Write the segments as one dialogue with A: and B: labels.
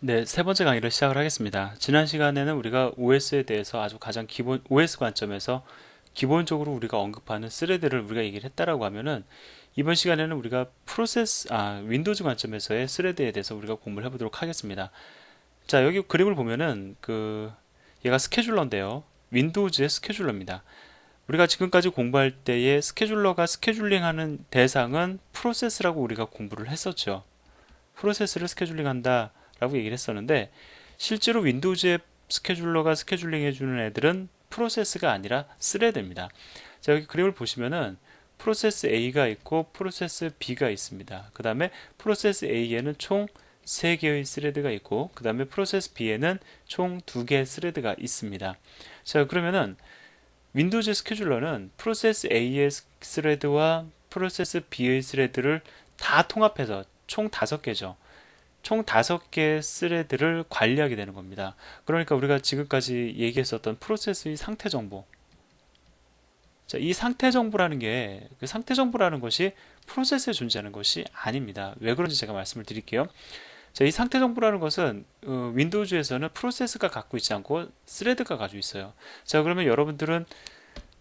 A: 네, 세 번째 강의를 시작을 하겠습니다. 지난 시간에는 우리가 OS에 대해서 아주 가장 기본, OS 관점에서 기본적으로 우리가 언급하는 스레드를 우리가 얘기를 했다라고 하면은 이번 시간에는 우리가 프로세스, 아, 윈도우즈 관점에서의 스레드에 대해서 우리가 공부를 해 보도록 하겠습니다. 자, 여기 그림을 보면은 그, 얘가 스케줄러인데요. 윈도우즈의 스케줄러입니다. 우리가 지금까지 공부할 때의 스케줄러가 스케줄링하는 대상은 프로세스라고 우리가 공부를 했었죠. 프로세스를 스케줄링한다. 라고 얘기를 했었는데 실제로 윈도우즈의 스케줄러가 스케줄링 해주는 애들은 프로세스가 아니라 스레드입니다. 자 여기 그림을 보시면은 프로세스 A가 있고 프로세스 B가 있습니다. 그 다음에 프로세스 A에는 총 3개의 스레드가 있고 그 다음에 프로세스 B에는 총 2개의 스레드가 있습니다. 자 그러면은 윈도우즈 스케줄러는 프로세스 A의 스레드와 프로세스 B의 스레드를 다 통합해서 총 5개죠. 총 다섯 개의 스레드를 관리하게 되는 겁니다. 그러니까 우리가 지금까지 얘기했었던 프로세스의 상태 정보. 자, 이 상태 정보라는 게, 그 상태 정보라는 것이 프로세스에 존재하는 것이 아닙니다. 왜 그런지 제가 말씀을 드릴게요. 자, 이 상태 정보라는 것은 어, 윈도우즈에서는 프로세스가 갖고 있지 않고 스레드가 가지고 있어요. 자, 그러면 여러분들은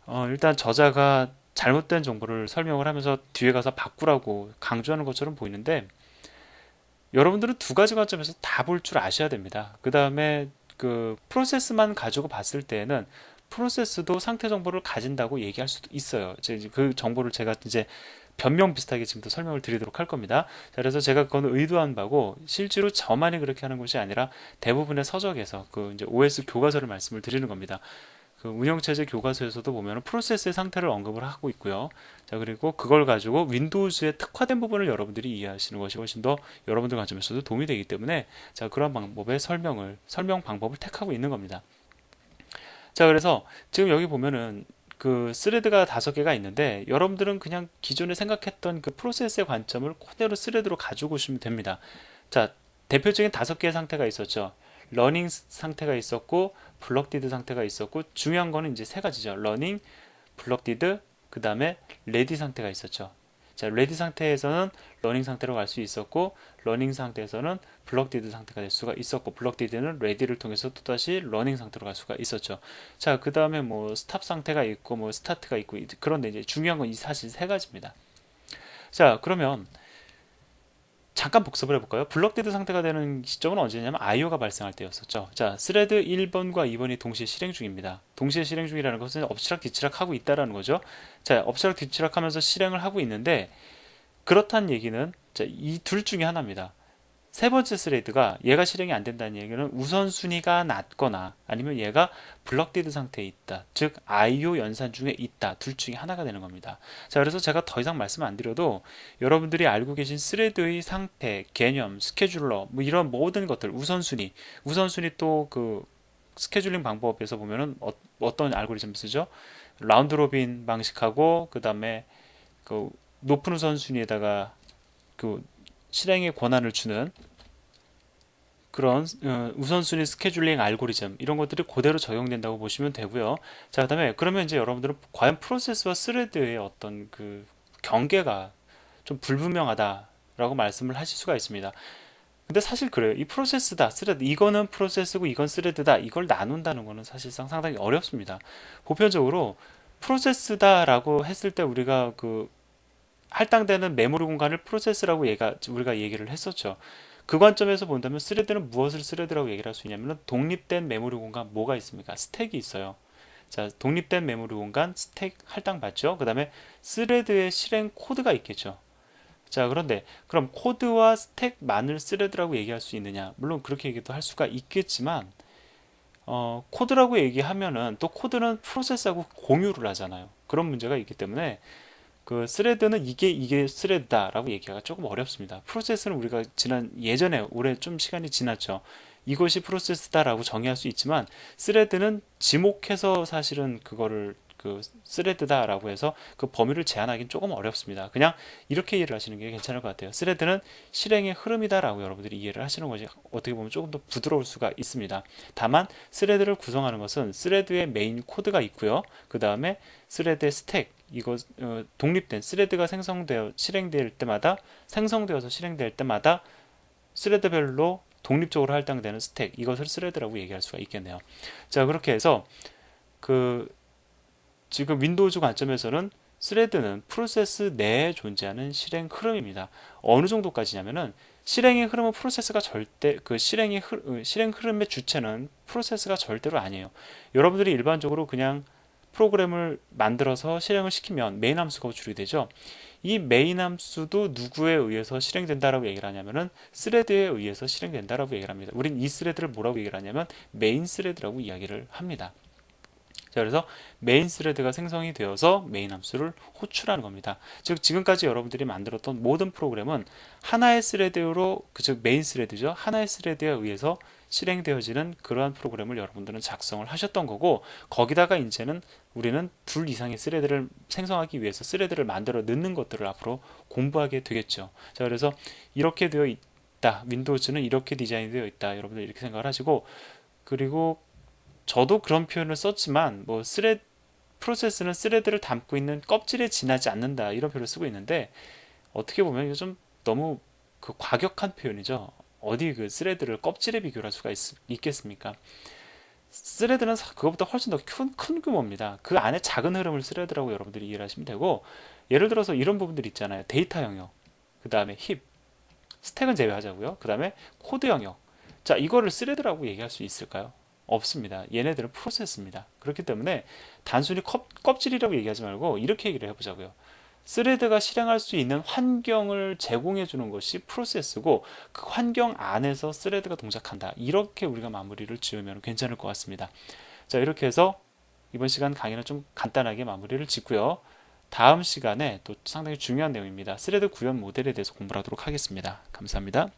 A: 어, 일단 저자가 잘못된 정보를 설명을 하면서 뒤에 가서 바꾸라고 강조하는 것처럼 보이는데 여러분들은 두 가지 관점에서 다 볼 줄 아셔야 됩니다. 그 다음에 그 프로세스만 가지고 봤을 때에는 프로세스도 상태 정보를 가진다고 얘기할 수도 있어요. 그 정보를 제가 이제 변명 비슷하게 지금부터 설명을 드리도록 할 겁니다. 자, 그래서 제가 그거는 의도한 바고 실제로 저만이 그렇게 하는 것이 아니라 대부분의 서적에서 그 이제 OS 교과서를 말씀을 드리는 겁니다. 그 운영체제 교과서에서도 보면 프로세스의 상태를 언급을 하고 있고요. 자 그리고 그걸 가지고 윈도우즈의 특화된 부분을 여러분들이 이해하시는 것이 훨씬 더 여러분들 관점에서도 도움이 되기 때문에 자 그런 방법의 설명을 설명 방법을 택하고 있는 겁니다. 자 그래서 지금 여기 보면은 그 스레드가 다섯 개가 있는데 여러분들은 그냥 기존에 생각했던 그 프로세스의 관점을 그대로 스레드로 가지고 오시면 됩니다. 자 대표적인 다섯 개의 상태가 있었죠. 러닝 상태가 있었고 블럭디드 상태가 있었고 중요한 거는 이제 세 가지죠. 러닝, 블럭디드, 그 다음에 레디 상태가 있었죠. 자, 레디 상태에서는 러닝 상태로 갈 수 있었고 러닝 상태에서는 블럭디드 상태가 될 수가 있었고 블럭디드는 레디를 통해서 또다시 러닝 상태로 갈 수가 있었죠. 자, 그 다음에 뭐 스탑 상태가 있고 뭐 스타트가 있고 그런데 이제 중요한 건 이 사실 세 가지입니다. 자, 그러면 잠깐 복습을 해볼까요? 블럭데드 상태가 되는 시점은 언제냐면 IO가 발생할 때였었죠. 자, 스레드 1번과 2번이 동시에 실행 중입니다. 동시에 실행 중이라는 것은 엎치락 뒤치락 하고 있다라는 거죠. 자, 엎치락 뒤치락 하면서 실행을 하고 있는데 그렇다는 얘기는 이 둘 중에 하나입니다. 세 번째 스레드가 얘가 실행이 안 된다는 얘기는 우선순위가 낮거나 아니면 얘가 블럭디드 상태에 있다. 즉 IO 연산 중에 있다. 둘 중에 하나가 되는 겁니다. 자, 그래서 제가 더 이상 말씀 안 드려도 여러분들이 알고 계신 스레드의 상태, 개념, 스케줄러 뭐 이런 모든 것들 우선순위, 우선순위 또 그 스케줄링 방법에서 보면은 어, 떤 알고리즘 쓰죠? 라운드 로빈 방식하고 그 다음에 그 높은 우선순위에다가 그 실행의 권한을 주는 그런 어, 우선순위 스케줄링 알고리즘 이런 것들이 그대로 적용된다고 보시면 되고요. 자, 그 다음에 그러면 이제 여러분들은 과연 프로세스와 스레드의 어떤 그 경계가 좀 불분명하다 라고 말씀을 하실 수가 있습니다. 근데 사실 그래요. 이 프로세스다, 스레드 이거는 프로세스고 이건 스레드다 이걸 나눈다는 거는 사실상 상당히 어렵습니다. 보편적으로 프로세스다 라고 했을 때 우리가 그 할당되는 메모리 공간을 프로세스라고 얘가 우리가 얘기를 했었죠. 그 관점에서 본다면 스레드는 무엇을 스레드라고 얘기를 할 수 있냐면 독립된 메모리 공간 뭐가 있습니까? 스택이 있어요. 자, 독립된 메모리 공간 스택 할당 받죠. 그 다음에 스레드의 실행 코드가 있겠죠. 자, 그런데 그럼 코드와 스택만을 스레드라고 얘기할 수 있느냐? 물론 그렇게 얘기도 할 수가 있겠지만 어, 코드라고 얘기하면은 또 코드는 프로세스하고 공유를 하잖아요. 그런 문제가 있기 때문에 그 스레드는 이게 이게 스레드다라고 얘기하기가 조금 어렵습니다. 프로세스는 우리가 지난 예전에 올해 좀 시간이 지났죠. 이것이 프로세스다라고 정의할 수 있지만 스레드는 지목해서 사실은 그거를 그 스레드다라고 해서 그 범위를 제한하기는 조금 어렵습니다. 그냥 이렇게 이해를 하시는 게 괜찮을 것 같아요. 스레드는 실행의 흐름이다라고 여러분들이 이해를 하시는 것이 어떻게 보면 조금 더 부드러울 수가 있습니다. 다만 스레드를 구성하는 것은 스레드의 메인 코드가 있고요. 그 다음에 스레드의 스택 이거 어, 독립된 스레드가 생성되어 실행될 때마다 생성되어서 실행될 때마다 스레드별로 독립적으로 할당되는 스택 이것을 스레드라고 얘기할 수가 있겠네요. 자 그렇게 해서 그 지금 윈도우즈 관점에서는 스레드는 프로세스 내에 존재하는 실행 흐름입니다. 어느 정도까지냐면은 실행의 흐름은 프로세스가 절대 그 실행의 흐, 어, 실행 흐름의 주체는 프로세스가 절대로 아니에요. 여러분들이 일반적으로 그냥 프로그램을 만들어서 실행을 시키면 메인 함수가 줄이 되죠. 이 메인 함수도 누구에 의해서 실행된다라고 얘기를 하냐면은 스레드에 의해서 실행된다라고 얘기를 합니다. 우린 이 스레드를 뭐라고 얘기를 하냐면 메인 스레드라고 이야기를 합니다. 자, 그래서 메인 스레드가 생성이 되어서 메인 함수를 호출하는 겁니다. 즉 지금까지 여러분들이 만들었던 모든 프로그램은 하나의 스레드로 그 즉 메인 스레드죠. 하나의 스레드에 의해서 실행되어지는 그러한 프로그램을 여러분들은 작성을 하셨던 거고 거기다가 이제는 우리는 둘 이상의 스레드를 생성하기 위해서 스레드를 만들어 넣는 것들을 앞으로 공부하게 되겠죠. 자, 그래서 이렇게 되어 있다. 윈도우즈는 이렇게 디자인 되어 있다. 여러분들 이렇게 생각을 하시고 그리고 저도 그런 표현을 썼지만 뭐 스레 프로세스는 스레드를 담고 있는 껍질에 지나지 않는다 이런 표현을 쓰고 있는데 어떻게 보면 이거 좀 너무 그 과격한 표현이죠. 어디 그 스레드를 껍질에 비교할 수가 있, 겠습니까 스레드는 그것보다 훨씬 더큰 큰 규모입니다. 그 안에 작은 흐름을 스레드라고 여러분들이 이해를 하시면 되고 예를 들어서 이런 부분들 있잖아요. 데이터 영역, 그 다음에 힙, 스택은 제외하자고요. 그 다음에 코드 영역. 자, 이거를 스레드라고 얘기할 수 있을까요? 없습니다. 얘네들은 프로세스입니다. 그렇기 때문에 단순히 껍, 껍질이라고 얘기하지 말고 이렇게 얘기를 해보자고요. 스레드가 실행할 수 있는 환경을 제공해 주는 것이 프로세스고 그 환경 안에서 스레드가 동작한다. 이렇게 우리가 마무리를 지으면 괜찮을 것 같습니다. 자, 이렇게 해서 이번 시간 강의는 좀 간단하게 마무리를 짓고요. 다음 시간에 또 상당히 중요한 내용입니다. 스레드 구현 모델에 대해서 공부하도록 하겠습니다. 감사합니다.